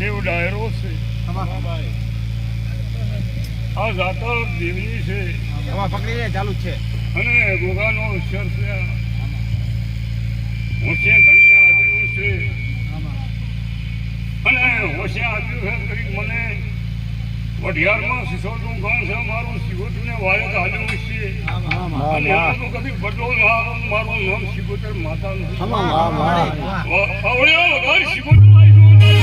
દેવ ડાયરો છે. આ જાતક દેવની છે. ચાલુ છે. અને ગોગાનો અક્ષર છે હોશે ઘણી આવ્યું છે. અને હોશે આવ્યું છે કરી મને વઢિયારમાં સિસોટનું ગામ છે મારું સિગોટને વાયત હાલ્યું છે અને એમનું કદી બદલો મારું નામ સિગોટર માતાનું અવળ્યો ઘર સિગોટર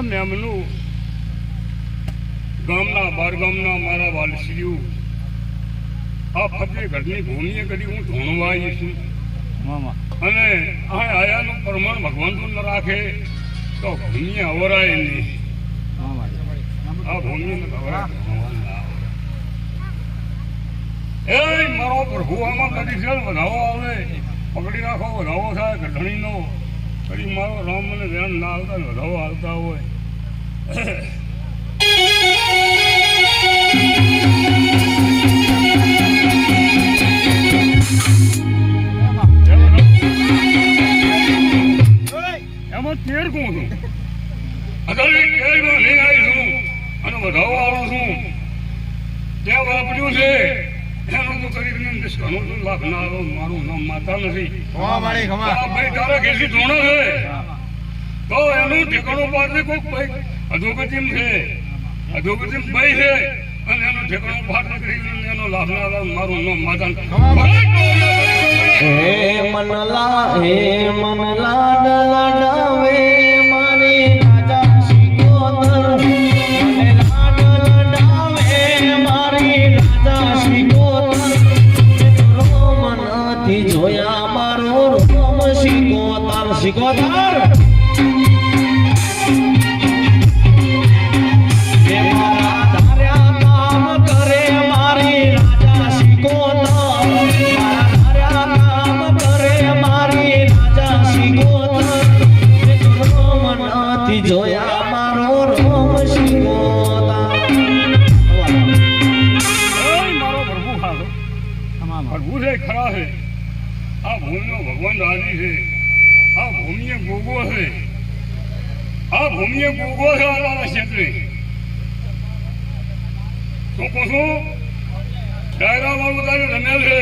મારા એમનું ગામના બારગામના મારા વાલશ્રીઓ આ ફતેહગઢની ભૂમિએ કરી હું ધોણવા આવી છું અને આ આયાનું પ્રમાણ ભગવાન ન રાખે તો ભૂમિ અવરાય નહીં. આ આવે. એ મારો પ્રભુ આમાં કદી છે વધાવો આવે? પકડી રાખો વધાવો થાય ગઢણીનો. કદી મારો રામ અને ધ્યાન ના આવતા ને વધાવો આવતા હોય. એમાં તેર કોણ છું? અત્યારે કેળમાં લઈને આવી છું અને વધારો આવું છું. ત્યાં વાપર્યું છે. એનું તો કરીને ઘણું લાભ ના આવ્યો મારું નામ માતા નથી. ભાઈ તારા ઘેરથી ધોણો છે. તો એનું ઠેકાણું કોઈક ભાઈ અધોગતિમ છે. અધોગતિમ ભાઈ છે. અને એનું ઠેકાણું પાડને કરી એનો લાભ ના મારું નામ માતા હે મનલા હે મનલા લડાવે મારી રાજા શિકોતર. મને લાડ લડાવે મારી છે. આ ભૂમિએ ગોગો છે. આ ભૂમિએ ગોગો છે આના ક્ષેત્રે. તો કહું ડાયરા વાળું તારે રમે છે.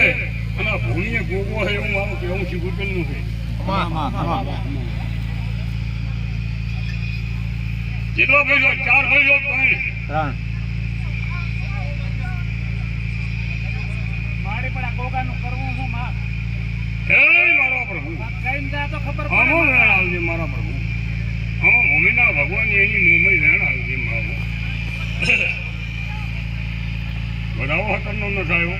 અને આ ભૂમિએ ગોગો છે એવું મારું કહેવું શીખું છે. ખમા ખમા કેટલો પૈસો ચાર ભાઈ ત્રણ. મારી પણ આ ગોગાનું કરવું શું માં હે મારો પ્રભુ કઈ જાય તો ખબર આમો પડે વેણ આવજે મારા પ્રભુ આમો ભગવાન એની મુંબઈ વેણ આવજે મારો. વધાવો હતરનો ન. થયો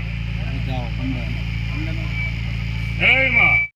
હે